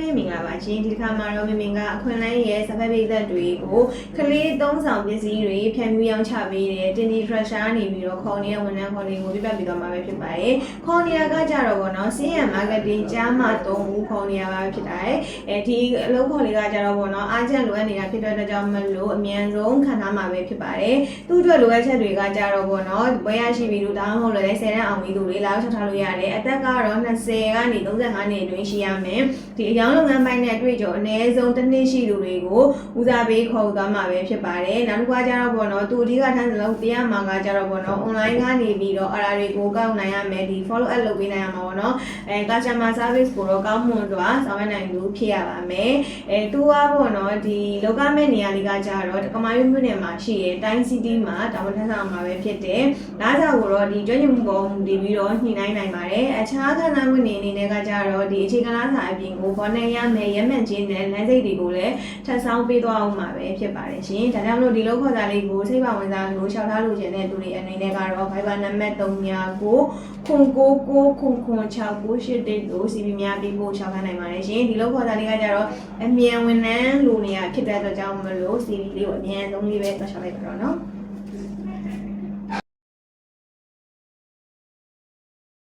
ပဲမင်္ဂလာပါရှင်ဒီတစ်ခါမှာတော့မင်မင်ကအခွင့်အလမ်းရဲ့စပက်ပိသက်တွေကိုကလေးသုံးဆောင်ပစ္စည်းတွေဖြန့်ဖြူးရောင်းချပေးတယ်တင်ဒီထရက်ရှာနေပြီးတော့ခေါ်နေတဲ့ဝန်ထမ်းခေါ်တွေကိုပြပြပြီးတော့မှာပဲဖြစ်ပါတယ်ခေါ်နေရကကြတော့ဗောနော် CM marketing ကြားမှ3ဦးခေါ်နေရပါဖြစ်တယ်အဲဒီအလုပ်ခေါ်လေးကကြတော့ဗောနော်အားချက်လိုအပ်နေတာဖြစ်တဲ့အတွက်ကြောင့်မလို့အမြန်ဆုံးခံထားမှာပဲဖြစ်ပါတယ်သူ့အတွက်လိုအပ်ချက်တွေကကြတော့ဗောနော်ဘွဲရရှိပြီးတော့ဒါမှမဟုတ်လည်း10တန်းအောင်ပြီးသူတွေလာရောက်ချက်ထားလို့ရတယ်အသက်ကတော့20ကနေ35နှစ်အတွင်းရှိရမယ်ဒီအကြောင်းလုပ်ငန်းပိုင်းနဲ့တွေ့ကြုံအနည်းဆုံးတစ်နှစ်ရှိသူတွေကိုဦးစားပေးခေါ်ယူသွားမှာပဲဖြစ်ပါတယ်နောက်တစ်ခါကျတော့ဗောနော်သူအဓိကထမ်းစလုံးတရားမှာကကြတော့ဗောနော် online ကနေပြီးတော့အရာတွေကိုကောက်နိုင်ရမယ်ဒီ follow up လုပ်ပေးနိုင်ရမှာဗောနော်အဲ customer service ကိုတော့ကောင်းမွန်စွာဆောင်ရွက်နိုင်လို့ဖြစ်ရပါမယ်အဲသူကဗောနော်ဒီလောကမဲ့နေရာလေးကကြတော့ကမာရွေးမြို့နယ်မှာရှိရဲ့တိုင်း city မှာတာဝန်ထမ်းဆောင်မှာပဲဖြစ်တယ်။ဒါကြောင့်ကိုတော့ဒီကျွမ်းကျင်မှုပေါ်မူတည်ပြီးတော့ညှိနှိုင်းနိုင်ပါတယ်။အခြားခန္ဓာဝင်နေအနေနဲ့ကကြတော့ဒီအခြေခံလားစာအပြင်ကိုဘောနဲ့ရမယ်ရဲမှန်ချင်းနဲ့လမ်းစိတ်တွေကိုလည်းထပ်ဆောင်ပေးသွားအောင်မှာပဲဖြစ်ပါတယ်ရှင်။ဒါကြောင့်မလို့ဒီလောက်ခေါ်စာလေးကိုစိတ်ပါဝင်စားလို့ရှောက်ထားလို့ခြင်းတဲ့သူတွေအနေနဲ့ကတော့ Viber နံပါတ်3ကိုခုန်ကိုကိုခုန်ခွန်6ကို8တိတ်ကို CV များပြီးဖို့ရှောက်ထားနိုင်ပါတယ်ရှင်။ဒီလောက်ခေါ်စာလေးကကြတော့အမြန်ဝန်ထမ်းလူနေရဖြစ်တဲ့အတွက်ကြောင့်မလို့ CV လေးကိုအမြန်ဆုံးလေးပဲတွက်ရှောက်လိုက်ပါတော့နော်။